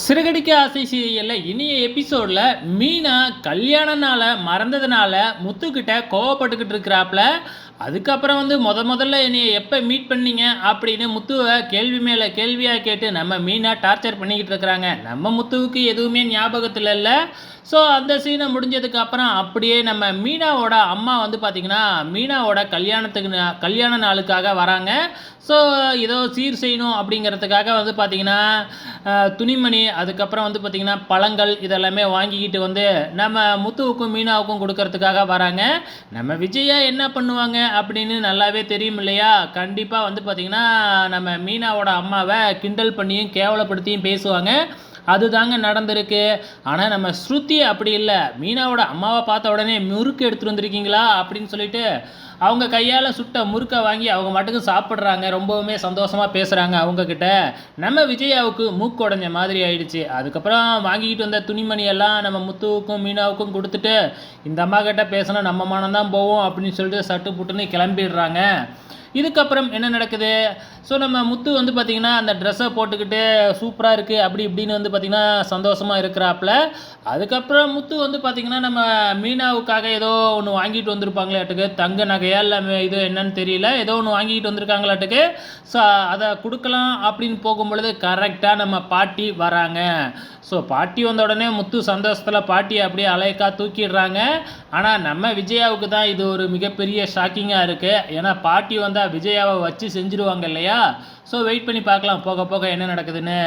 சிறுகடிக்க ஆசை சீரியலில் இனிய எபிசோடில் மீனா கல்யாண நாளை மறந்ததுனால முத்துக்கிட்ட கோவப்பட்டுக்கிட்டு இருக்கிறாப்புல அதுக்கப்புறம் வந்து முத முதல்ல என்னையை எப்போ மீட் பண்ணீங்க அப்படின்னு முத்துவை கேள்வி மேலே கேள்வியாக கேட்டு நம்ம மீனாக டார்ச்சர் பண்ணிக்கிட்டு இருக்கிறாங்க. நம்ம முத்துவுக்கு எதுவுமே ஞாபகத்தில் இல்லை. ஸோ அந்த சீனை முடிஞ்சதுக்கு அப்புறம் அப்படியே நம்ம மீனாவோட அம்மா வந்து பார்த்திங்கன்னா மீனாவோட கல்யாணத்துக்கு நா- கல்யாண நாளுக்காக வராங்க. ஸோ ஏதோ சீர் செய்யணும் அப்படிங்கிறதுக்காக வந்து பார்த்திங்கன்னா துணிமணி அதுக்கப்புறம் வந்து பார்த்திங்கன்னா பழங்கள் இதெல்லாமே வாங்கிக்கிட்டு வந்து நம்ம முத்துவுக்கும் மீனாவுக்கும் கொடுக்கறதுக்காக வராங்க. நம்ம விஜயா என்ன பண்ணுவாங்க அப்படின்னு நல்லாவே தெரியும் இல்லையா? கண்டிப்பாக வந்து பார்த்திங்கன்னா நம்ம மீனாவோட அம்மாவை கிண்டல் பண்ணியும் கேவலப்படுத்தியும் பேசுவாங்க. அதுதாங்க நடந்திருக்கு. ஆனால் நம்ம ஸ்ருதி அப்படி இல்லை. மீனாவோட அம்மாவை பார்த்த உடனே முறுக்கு எடுத்துகிட்டு வந்திருக்கீங்களா? அப்படின்னு சொல்லிட்டு அவங்க கையால் சுட்ட முறுக்கை வாங்கி அவங்க மட்டுக்கு சாப்பிட்றாங்க. ரொம்பவுமே சந்தோஷமாக பேசுகிறாங்க அவங்கக்கிட்ட நம்ம விஜயாவுக்கு மூக்கு உடஞ்ச மாதிரி ஆயிடுச்சு. அதுக்கப்புறம் வாங்கிக்கிட்டு வந்த துணிமணி எல்லாம் நம்ம முத்துவுக்கும் மீனாவுக்கும் கொடுத்துட்டு இந்த அம்மா கிட்ட பேசினா நம்ம மனம் தான் போவோம் அப்படின்னு சொல்லிட்டு சட்டு புட்டுன்னு கிளம்பிடுறாங்க. இதுக்கப்புறம் என்ன நடக்குது? ஸோ நம்ம முத்து வந்து பார்த்திங்கன்னா அந்த ட்ரெஸ்ஸை போட்டுக்கிட்டு சூப்பராக இருக்குது அப்படி இப்படின்னு வந்து பார்த்திங்கன்னா சந்தோஷமாக இருக்கிறாப்புல. அதுக்கப்புறம் முத்து வந்து பார்த்திங்கன்னா நம்ம மீனாவுக்காக ஏதோ ஒன்று வாங்கிட்டு வந்திருப்பாங்களாட்டுக்கு. தங்க நகையா இல்லை இது என்னன்னு தெரியல. ஏதோ ஒன்று வாங்கிட்டு வந்திருக்காங்களாட்டுக்கு. ஸோ அதை கொடுக்கலாம் அப்படின்னு போகும்பொழுது கரெக்டாக நம்ம பாட்டி வராங்க. ஸோ பாட்டி வந்த உடனே முத்து சந்தோஷத்தில் பாட்டி அப்படியே அலைக்கா தூக்கிடுறாங்க. ஆனால் நம்ம விஜயாவுக்கு தான் இது ஒரு மிகப்பெரிய ஷாக்கிங்காக இருக்குது ஏன்னா பாட்டி வந்தால் விஜயாவை வச்சு செஞ்சுருவாங்க இல்லையா? இல்லையா? ஸோ வெயிட் பண்ணி பார்க்கலாம். போக போக என்ன நடக்குதுன்னு.